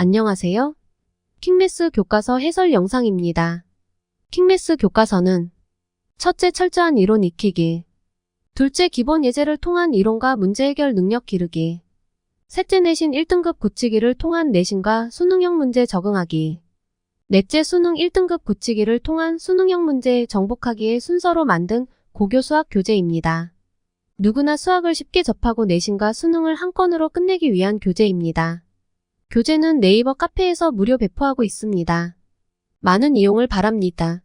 안녕하세요. 킹메스 교과서 해설 영상입니다. 킹메스 교과서는 첫째 철저한 이론 익히기, 둘째 기본 예제를 통한 이론과 문제 해결 능력 기르기, 셋째 내신 1등급 고치기를 통한 내신과 수능형 문제 적응하기, 넷째 수능 1등급 고치기를 통한 수능형 문제 정복하기의 순서로 만든 고교 수학 교재입니다. 누구나 수학을 쉽게 접하고 내신과 수능을 한 건으로 끝내기 위한 교재입니다. 교재는 네이버 카페에서 무료 배포하고 있습니다. 많은 이용을 바랍니다.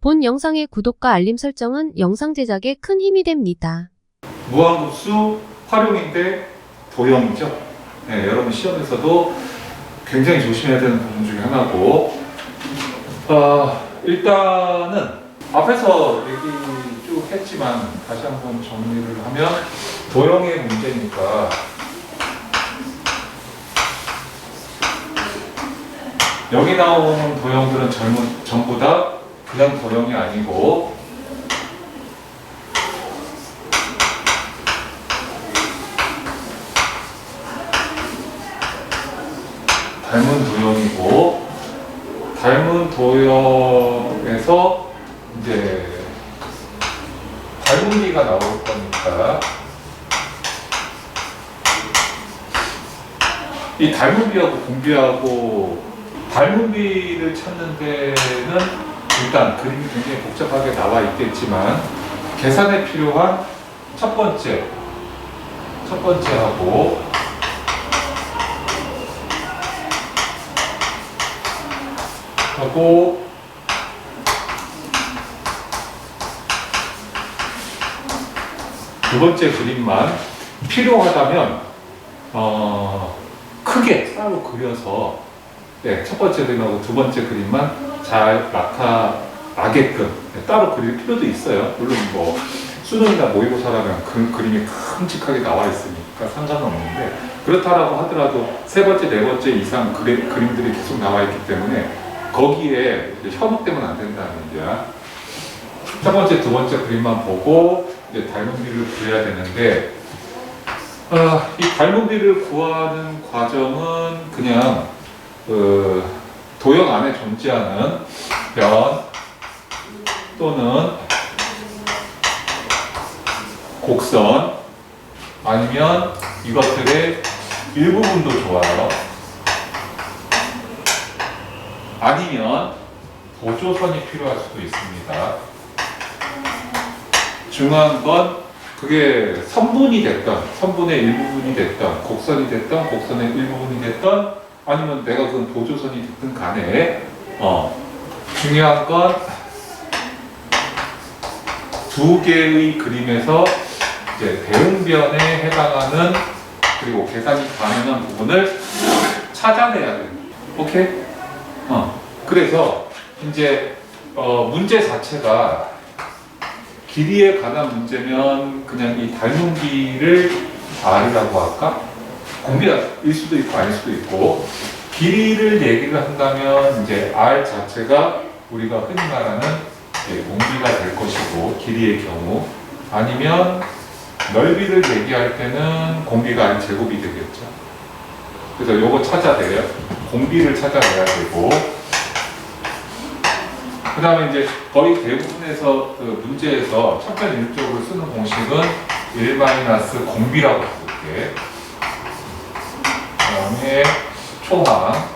본 영상의 구독과 알림 설정은 영상 제작에 큰 힘이 됩니다. 무한급수 활용인데 도형이죠. 네, 여러분 시험에서도 굉장히 조심해야 되는 부분 중에 하나고 어, 일단은 앞에서 얘기 쭉 했지만 다시 한번 정리를 하면 도형의 문제니까 여기 나오는 도형들은 전부, 전부 다 그냥 도형이 아니고. 닮은 도형이고 닮은 도형에서 이제 닮은비가 나올 거니까. 이 닮은비하고 공비하고 닮은비를 찾는 데는 일단 그림이 굉장히 복잡하게 나와 있겠지만 계산에 필요한 첫 번째 첫 번째하고 하고 두 번째 그림만 필요하다면 어, 크게 따로 그려서 네, 첫 번째 그림하고 두 번째 그림만 잘 나타나게끔 네, 따로 그릴 필요도 있어요. 물론 뭐 수능이나 모의고사라면 그 그림이 큼직하게 나와 있으니까 상관은 없는데 그렇다라고 하더라도 세 번째, 네 번째 이상 그림, 그림들이 계속 나와 있기 때문에 거기에 현혹되면 안 된다는 얘기야. 첫 번째, 두 번째 그림만 보고 이제 닮은비를 구해야 되는데 아, 이 닮은비를 구하는 과정은 그냥 그 도형 안에 존재하는 변 또는 곡선 아니면 이것들의 일부분도 좋아요. 아니면 보조선이 필요할 수도 있습니다. 중요한 건 그게 선분이 됐던, 선분의 일부분이 됐던, 곡선이 됐던, 곡선의 일부분이 됐던, 아니면 내가 그 보조선이 됐든 간에, 어, 중요한 건 두 개의 그림에서 이제 대응변에 해당하는 그리고 계산이 가능한 부분을 찾아내야 돼요. 오케이? 어. 그래서 이제 어, 문제 자체가 길이에 관한 문제면 그냥 이 닮은비를 R이라고 할까? 공비일 수도 있고 아닐 수도 있고 길이를 얘기를 한다면 이제 R 자체가 우리가 흔히 말하는 공비가 될 것이고 길이의 경우 아니면 넓이를 얘기할 때는 공비가 아닌 제곱이 되겠죠. 그래서 요거 찾아내요. 공비를 찾아내야 되고 그 다음에 이제 거의 대부분에서 그 문제에서 척변일적으로 쓰는 공식은 1 마이너스 공비라고 쓸게. 그 다음에 초항.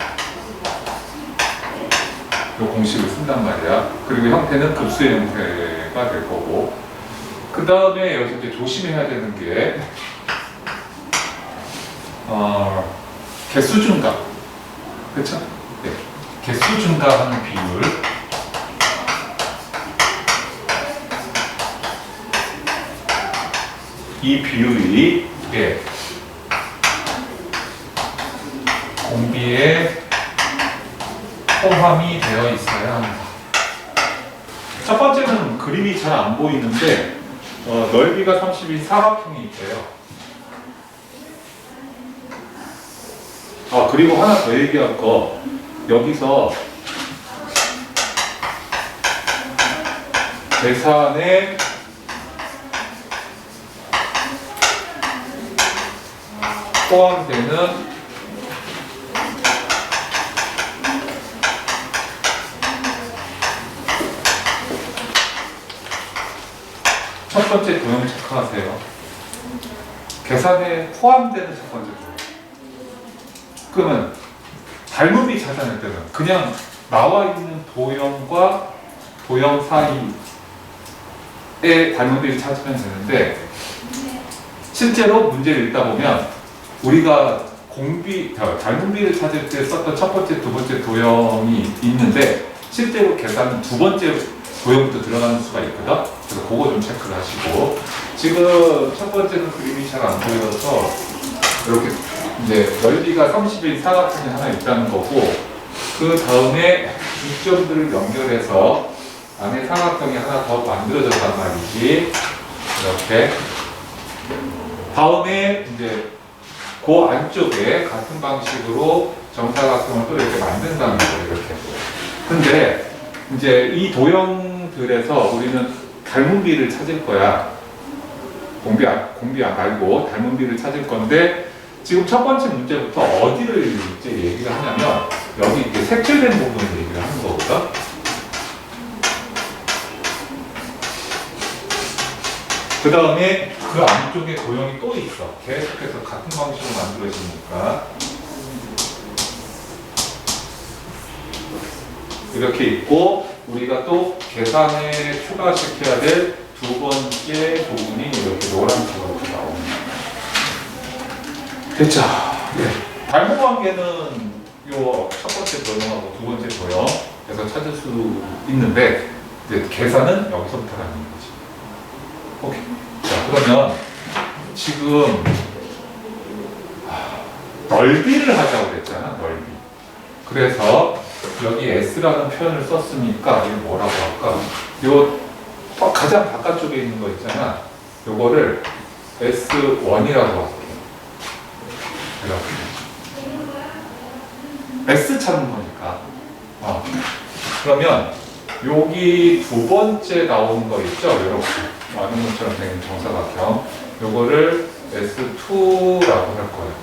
요 공식을 쓴단 말이야. 그리고 형태는 급수의 형태가 될 거고. 그 다음에 여기서 이제 조심해야 되는 게, 어, 개수 증가. 그쵸? 네. 개수 증가하는 비율. 이 비율이 예, 공비에 포함이 되어 있어야 합니다. 첫 번째는 그림이 잘 안 보이는데 어, 넓이가 30인 사각형이 있대요. 아 그리고 하나 더 얘기할 거 여기서 계산에 포함되는 번째 도형 체크하세요. 계산에 포함되는 첫 번째 도형. 그러면 닮음이 찾아낼 때는 그냥 나와 있는 도형과 도형 사이의 닮음비를 찾으면 되는데 실제로 문제를 읽다 보면 우리가 공비, 저, 닮음비를 찾을 때 썼던 첫 번째, 두 번째 도형이 있는데 실제로 계산은 두 번째 도형부터 들어가는 수가 있거든. 그거 좀 체크를 하시고. 지금 첫 번째는 그림이 잘 안 보여서 이렇게 이제 넓이가 30인 사각형이 하나 있다는 거고 그 다음에 중점들을 연결해서 안에 사각형이 하나 더 만들어졌단 말이지. 이렇게. 다음에 이제 그 안쪽에 같은 방식으로 정사각형을 또 이렇게 만든다는 거예요 이렇게. 근데 이제 이 도형들에서 우리는 닮은 비를 찾을 거야 공비, 안- 공비 안 말고 닮은 비를 찾을 건데 지금 첫 번째 문제부터 어디를 이제 얘기를 하냐면 여기 이렇게 색칠된 부분을 얘기를 하는 거거든. 그 다음에 그 안쪽에 도형이 또 있어. 계속해서 같은 방식으로 만들어지니까. 이렇게 있고, 우리가 또 계산에 추가시켜야 될 두 번째 부분이 이렇게 노란 색으로 나옵니다. 됐죠? 네. 닮은 관계는 요 첫 번째 도형하고 두 번째 도형에서 찾을 수 있는데 이제 계산은 여기서부터 가는 거지. 오케이. 자 그러면 지금 하, 넓이를 하자고 그랬잖아. 넓이. 그래서 여기 S라는 표현을 썼으니까 이거 뭐라고 할까? 요 바- 가장 바깥쪽에 있는 거 있잖아. 요거를 S1이라고 할게. 이렇게. S 찾는 거니까. 어. 그러면 여기 두 번째 나오는 거 있죠? 이렇게 많은 것처럼 생긴 정사각형. 요거를 S2라고 할 거예요.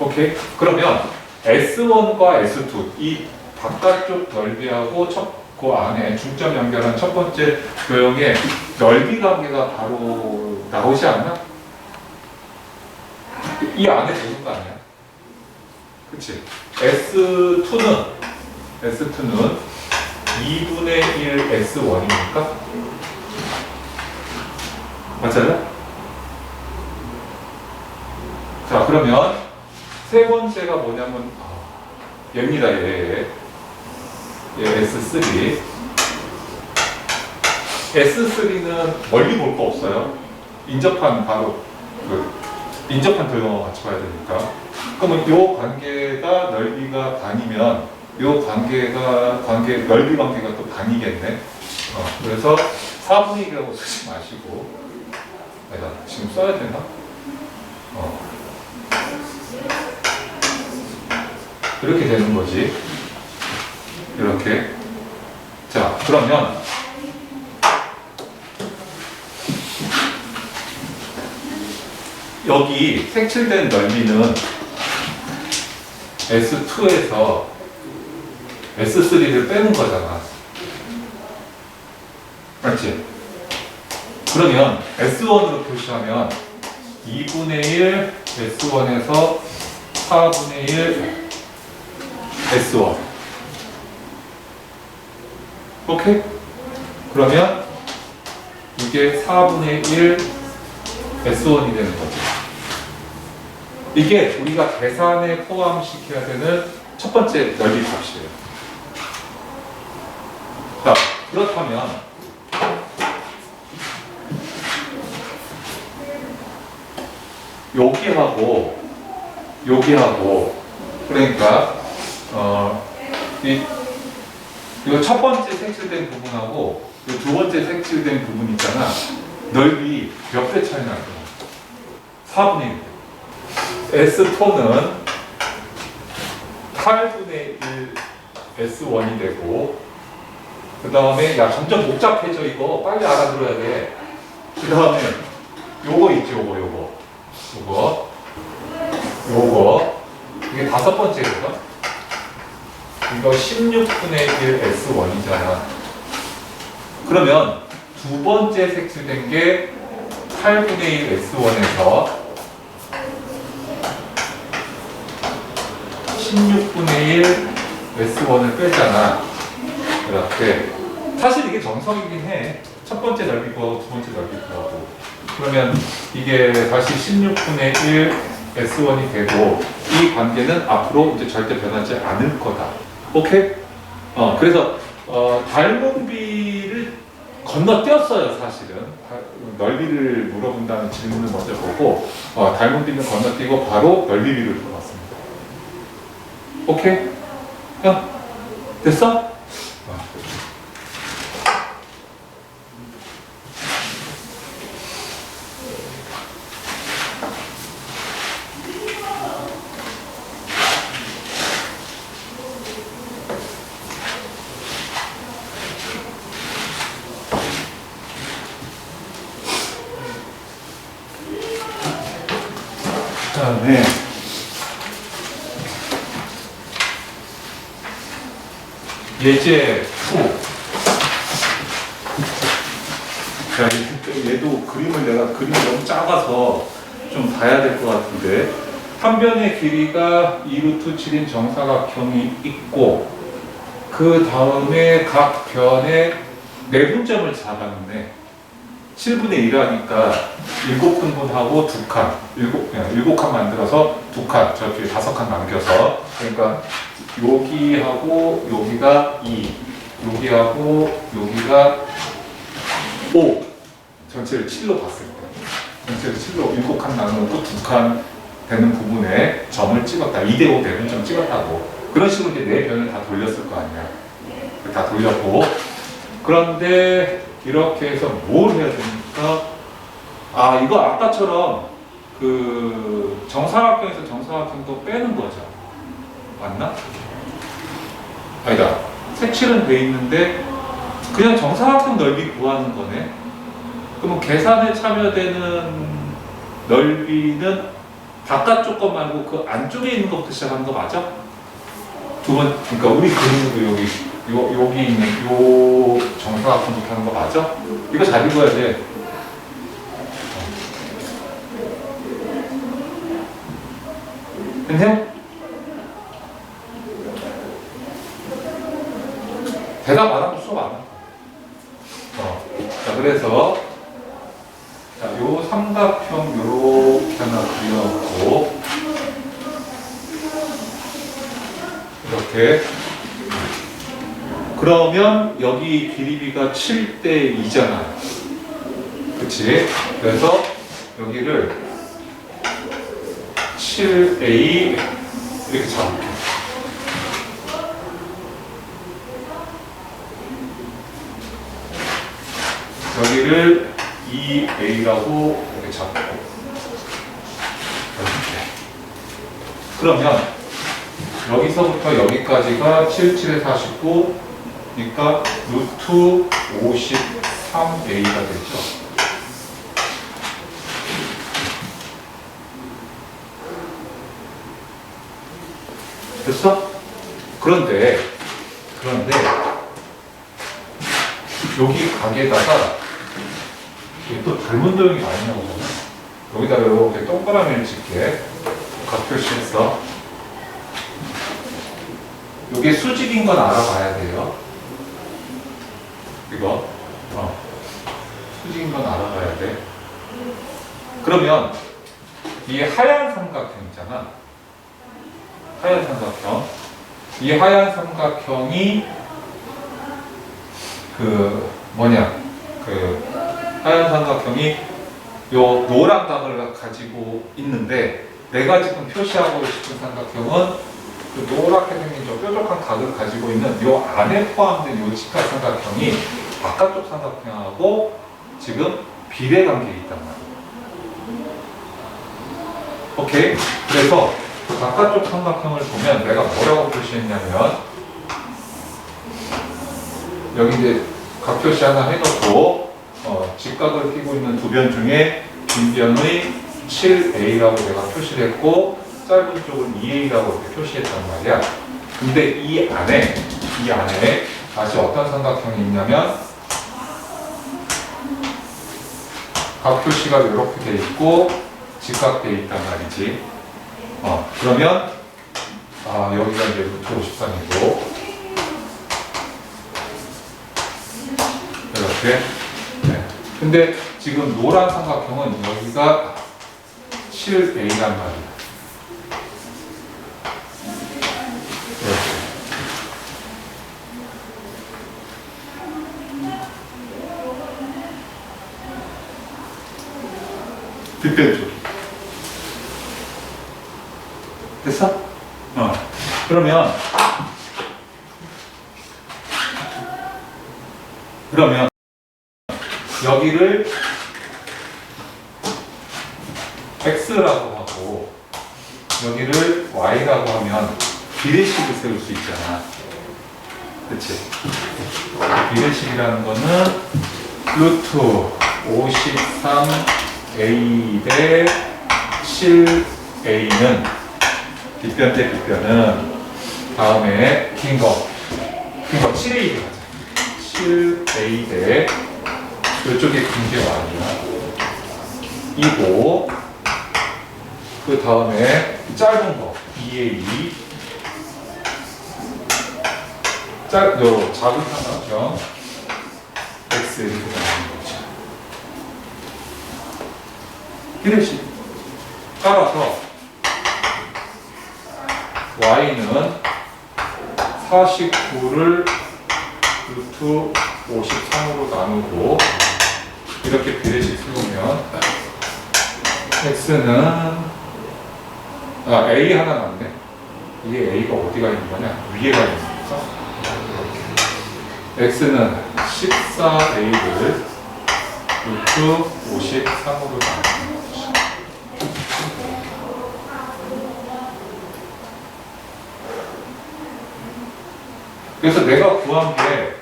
오케이? 그러면 S1과 S2 이 바깥쪽 넓이하고 첫, 그 안에 중점 연결한 첫 번째 도형의 넓이 관계가 바로 나오지 않나? 이 안에 되는 거 아니야? 그치? S2는, S2는 2분의 1 S1이니까? 맞아요? 자, 그러면 세 번째가 뭐냐면, 아, 얘입니다, 얘. 얘 S3. S3는 멀리 볼 거 없어요. 인접한 바로 그 인접한 도형과 같이 봐야 되니까. 그러면 요 관계가 넓이가 반이면 요 관계가 관계 넓이 관계가 또 반이겠네. 어, 그래서 4분의 1이라고 쓰지 마시고 내가 지금 써야 되나? 어. 이렇게 되는 거지. 이렇게. 자, 그러면 여기 색칠된 넓이는 S2에서 S3를 빼는 거잖아. 맞지? 그러면 S1으로 표시하면 2분의 1 S1에서 4분의 1 S1. 오케이? 그러면 이게 4분의 1 S1이 되는 거죠. 이게 우리가 계산에 포함시켜야 되는 첫 번째 넓이 값이에요. 자, 그렇다면 여기하고 여기하고 그러니까 어, 이 이거 첫 번째 색칠된 부분하고 이두 번째 색칠된 부분 있잖아. 넓이 몇 배 차이 나요? 4분의 1. S4는 8분의 1 S1이 되고 그 다음에 야 점점 복잡해져 이거 빨리 알아들어야 돼. 그 다음에 요거 있지 요거 요거 요거 요거 이게 다섯 번째거든. 이거 16분의 1 S1이잖아. 그러면 두두 번째 색칠된 게 8분의 1 S1에서 16분의 1 S1을 빼잖아. 이렇게. 사실 이게 정성이긴 해. 첫 번째 넓이 구하고 두 번째 넓이 구하고. 그러면 이게 다시 16분의 1 S1이 되고 이 관계는 앞으로 이제 절대 변하지 않을 거다. 오케이? 어, 그래서 어, 닮은비를 건너뛰었어요, 사실은. 다- 넓이를 물어본다는 질문을 먼저 보고 어, 닮은비는 건너뛰고 바로 넓이비를 물어봤습니다. 오케이? 야, 됐어? 어. 그 다음에 예제 후. 자, 이- 얘도 그림을 내가 그림이 너무 작아서 좀 봐야 될 것 같은데 한 변의 길이가 2루트 7인 정사각형이 있고 그 다음에 각 변에 내분점을 잡았네. 7분의 1 하니까 7분분하고 2칸, 7, 7칸 만들어서 2칸, 저 뒤에 5칸 남겨서. 그러니까 여기하고 여기가 2, 여기하고 여기가 5 전체를 7로 봤을 때. 전체를 7로 7칸 나누고 2칸 되는 부분에 점을 찍었다. 2대5 되는 점 찍었다고. 그런 식으로 이제 네 변을 다 돌렸을 거 아니야. 다 돌렸고. 그런데 이렇게 해서 뭘 해야 됩니까? 아 이거 아까처럼 그 정사각형에서 정사각형도 빼는 거죠 맞나? 아니다 색칠은 돼 있는데 그냥 정사각형 넓이 구하는 거네 그러면 계산에 참여되는 넓이는 바깥쪽 것 말고 그 안쪽에 있는 것부터 시작하는 거 맞아? 두 번, 그러니까 우리 그림도 여기 요, 여기 있는 요 정사각형부터 하는 거 맞아? 이거 잘 읽어야 돼. 됐냐? 대답 안 하고 수업 안 해. 어. 자, 그래서 자, 요 삼각형 요렇게 하나 그려놓고 이렇게 그러면 여기 길이비가 7대 2잖아. 그치? 그래서 여기를 7A 이렇게 잡을게. 여기를 2A라고 이렇게 잡고 이렇게. 그러면 여기서부터 여기까지가 7, 7에 49, 그러니까 루트 53A가 되죠. 됐어? 그런데, 그런데, 여기 가게다가, 이게 또 닮은 도형이 나오잖아. 여기다가 이렇게 동그라미를 짓게, 각 표시했어. 이게 수직인 건 알아봐야 돼요. 이거. 어. 수직인 건 알아봐야 돼. 그러면 이 하얀 삼각형 있잖아. 하얀 삼각형. 이 하얀 삼각형이 그 뭐냐 그 하얀 삼각형이 요 노란 각을 가지고 있는데 내가 지금 표시하고 싶은 삼각형은 그 노랗게 생긴 저 뾰족한 각을 가지고 있는 요 안에 포함된 요 직각 삼각형이 바깥쪽 삼각형하고 지금 비례 관계에 있단 말이에요. 오케이? 그래서 바깥쪽 삼각형을 보면 내가 뭐라고 표시했냐면 여기 이제 각 표시 하나 해놓고 어, 직각을 끼고 있는 두 변 중에 긴 변의 7A라고 내가 표시를 했고 짧은 쪽은 2A라고 이렇게 표시했단 말이야. 근데 이 안에 이 안에 다시 어떤 삼각형이 있냐면 각 표시가 이렇게 돼 있고 직각돼 있단 말이지. 어, 그러면 아, 여기가 이제 루트 53이고 이렇게. 네. 근데 지금 노란 삼각형은 여기가 7a란 말이야. 뒷변 쪽. 됐어? 어. 그러면 그러면 여기를 x라고 하고 여기를 y라고 하면 비례식을 세울 수 있잖아. 그치? 비례식이라는 거는 루트 53a 대 7a는 빗변 대 빗변은 다음에 긴 거, 긴 거 7a 가자. 7a 대 이쪽에 긴게 y야. 이고 그 다음에 짧은 거 2a 짧, 요 작은 삼각형 x 거죠. 비례식 따라서 y는 49를 루트 53으로 나누고 이렇게 비례식 세우면 x는 아 a 하나 남네 이게 a가 어디가 있는 거냐 위에 가 있는 거죠 x는 14a를 루트 53으로 나누는 그래서 내가 구한 게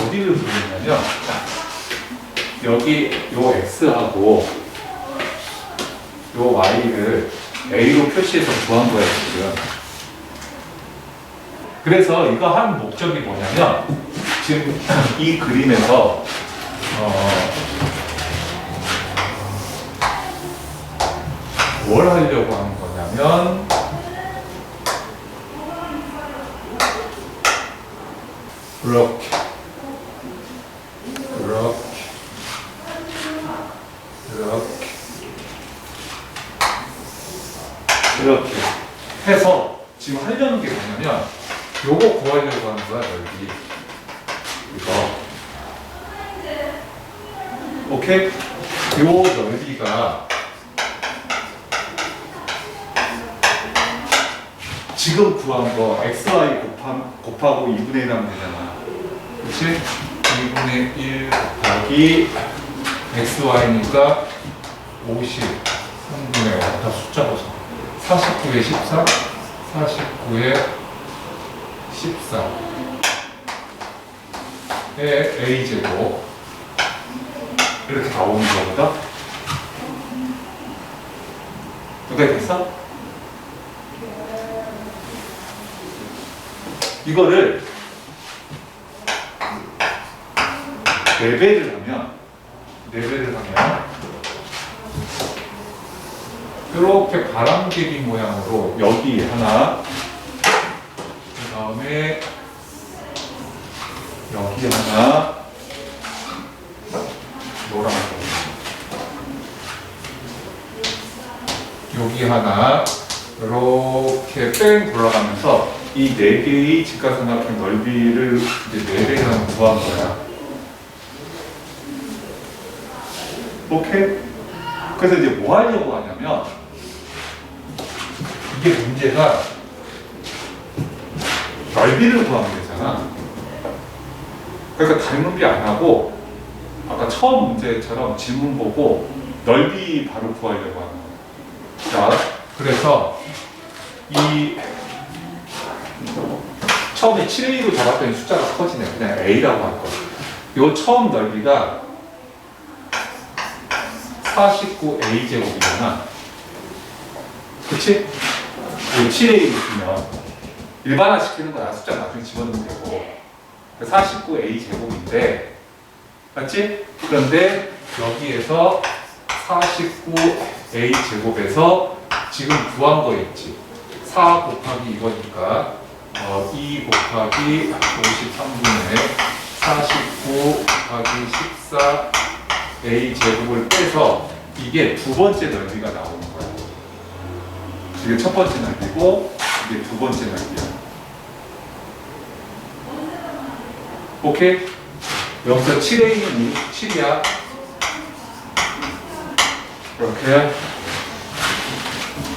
어디를 구했냐면 여기 요 x하고 요 y를 a로 표시해서 구한 거예요 지금. 그래서 이거 한 목적이 뭐냐면 지금 이 그림에서 어, 뭘 하려고 하는 거냐면 이렇게 이렇게 이렇게 이렇게 해서 지금 하려는 게 뭐냐면 요거 구하려고 하는 거야 여기 이거 오케이? 요 넓이가 지금 구한 거 xy 곱함, 곱하고 2분의 1 하면 되잖아 그치? 2분의 1 곱하기 xy니까 50 3분의 5 다 숫자 보자 49에 14 49에 14 에 a제곱. 이렇게 나오는 거보다. 이렇게 됐어? 이거를 4배를 하면 4배를 하면 이렇게 바람개비 모양으로 여기 하나 그 다음에 여기 하나 노란 거 여기 하나 이렇게 뺑 돌아가면서 이 네 개의 직각삼각형 넓이를 이제 네 배를 구한 거야. 오케이? 그래서 이제 뭐 하려고 하냐면 이게 문제가 넓이를 구하면 되잖아. 그러니까 닮은비 안 하고 아까 처음 문제처럼 지문 보고 넓이 바로 구하려고 하는 거야. 자, 그래서 이 처음에 7A로 잡았더니 숫자가 커지네. 그냥 A라고 할 거야. 요 처음 넓이가 49A 제곱이잖아. 그치? 이거 7A로 주면 일반화 시키는 거야. 숫자 나중에 집어넣으면 되고. 49A 제곱인데, 맞지? 그런데 여기에서 49a 제곱에서 지금 구한 거 있지. 4 곱하기 이거니까 어, 2 곱하기 53분의 49 곱하기 14a 제곱을 빼서 이게 두 번째 넓이가 나오는 거야. 이게 첫 번째 넓이고 이게 두 번째 넓이야. 오케이? 여기서 7a는 7이야. 이렇게.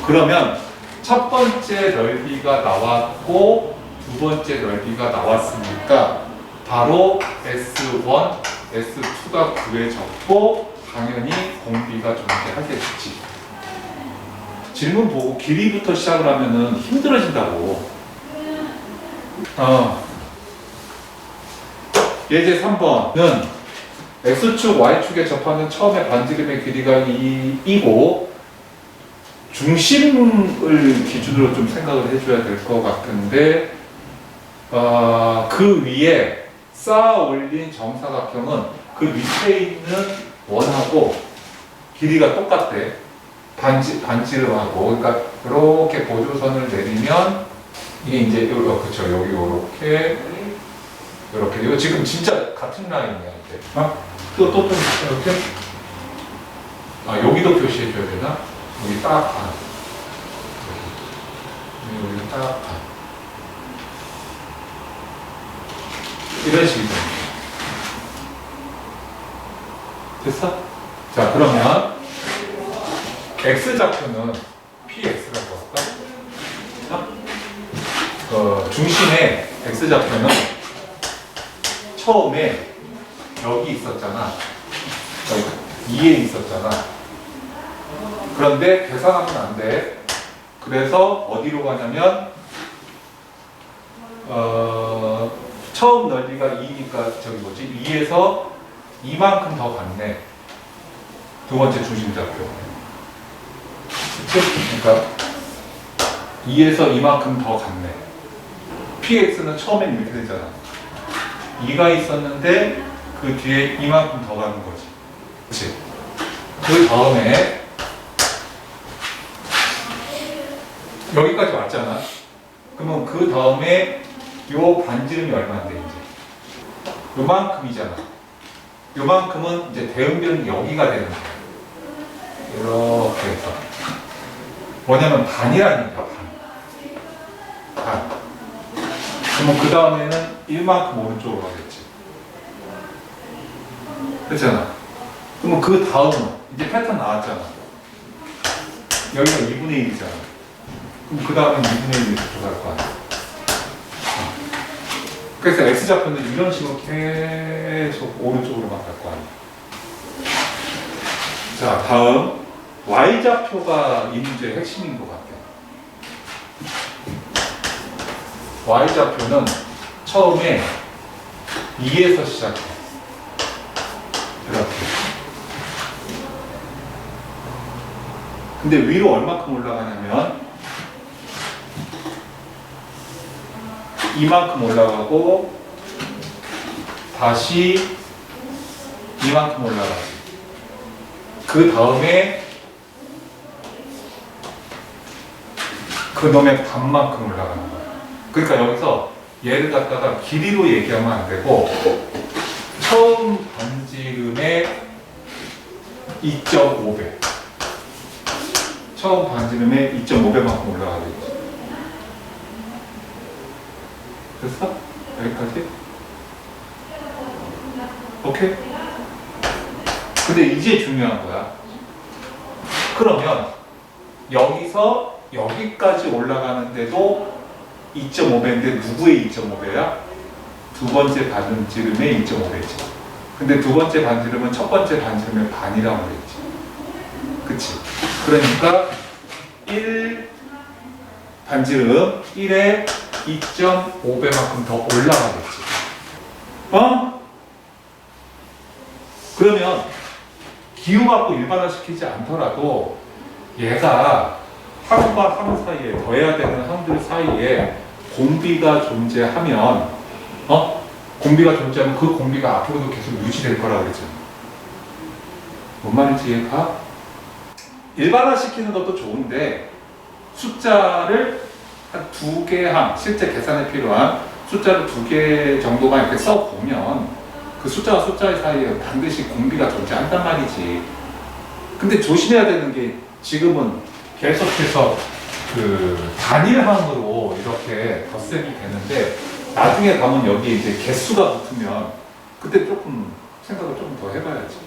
그러면 첫 번째 넓이가 나왔고 두 번째 넓이가 나왔으니까 바로 S1, S2가 구해졌고 당연히 공비가 존재하겠지. 질문 보고 길이부터 시작을 하면은 힘들어진다고. 어. 예제 3번은 X축, Y축에 접하는 처음에 반지름의 길이가 2이고 중심을 기준으로 좀 생각을 해줘야 될 것 같은데 어, 그 위에 쌓아 올린 정사각형은 그 밑에 있는 원하고 길이가 똑같대. 반지, 반지름하고 그러니까 이렇게 보조선을 내리면 이게 이제 요 그쵸 여기 요렇게 이렇게 이거 지금 진짜 같은 라인이야 이제 어? 또또 좀 이렇게 아 여기도 표시해 줘야 되나 여기 딱 반. 여기 딱 반. 이런 식이 됩니다 됐어? 자 그러면 x 좌표는 px라고 할까? 어? 어, 중심의 x 좌표는 처음에 여기 있었잖아. 여기 2에 있었잖아. 그런데 계산하면 안 돼. 그래서 어디로 가냐면 어, 처음 넓이가 2니까 저기 뭐지? 2에서 이만큼 더 갔네. 두 번째 중심 좌표. 그러니까 2에서 이만큼 더 갔네. px는 처음엔 이렇게 되잖아. 2가 있었는데 그 뒤에 이만큼 더 가는 거지. 그치? 그 다음에 여기까지 왔잖아. 그러면 그 다음에 요 반지름이 얼마인데 이제? 요만큼이잖아. 요만큼은 이제 대응비는 여기가 되는 거야. 이렇게 해서. 뭐냐면 반이라니까 반. 반. 그러면 그 다음에는 1만큼 오른쪽으로 가겠지. 그렇잖아. 그러면 그 다음은 이제 패턴 나왔잖아. 여기가 2분의 1이잖아. 그럼 그 다음엔 2분의 1이 들어갈 거 아니야. 어. 그래서 X 좌표는 이런 식으로 계속 오른쪽으로만 갈 거 아니야. 자, 다음 Y 좌표가 이 문제의 핵심인 것 같아. Y좌표는 처음에 2에서 시작해. 이렇게. 근데 위로 얼마큼 올라가냐면 이만큼 올라가고 다시 이만큼 올라가지. 그 다음에 그 놈의 반만큼 올라가는 거야. 그러니까 여기서 얘를 갖다가 길이로 얘기하면 안 되고 처음 반지름의 2.5배 처음 반지름의 2.5배만큼 올라가겠지 됐어? 여기까지? 오케이? 근데 이제 중요한 거야 그러면 여기서 여기까지 올라가는데도 2.5배인데 누구의 2.5배야? 두 번째 반지름의 2.5배지. 근데 두 번째 반지름은 첫 번째 반지름의 반이라고 그랬지. 그치? 그러니까 1 반지름 1에 2.5배만큼 더 올라가겠지. 어? 그러면 기후 갖고 일반화시키지 않더라도 얘가 항과 항 사이에 더해야 되는 항들 사이에 공비가 존재하면 어 공비가 존재하면 그 공비가 앞으로도 계속 유지될 거라 그랬잖아. 뭔 말인지 이해가? 일반화 시키는 것도 좋은데 숫자를 한 두 개 항, 실제 계산에 필요한 숫자를 두 개 정도만 이렇게 써 보면 그 숫자와 숫자 사이에 반드시 공비가 존재한단 말이지. 근데 조심해야 되는 게 지금은 계속해서 그 단일항으로 이렇게 덧셈이 되는데 나중에 가면 여기 이제 개수가 붙으면 그때 조금 생각을 조금 더 해봐야지.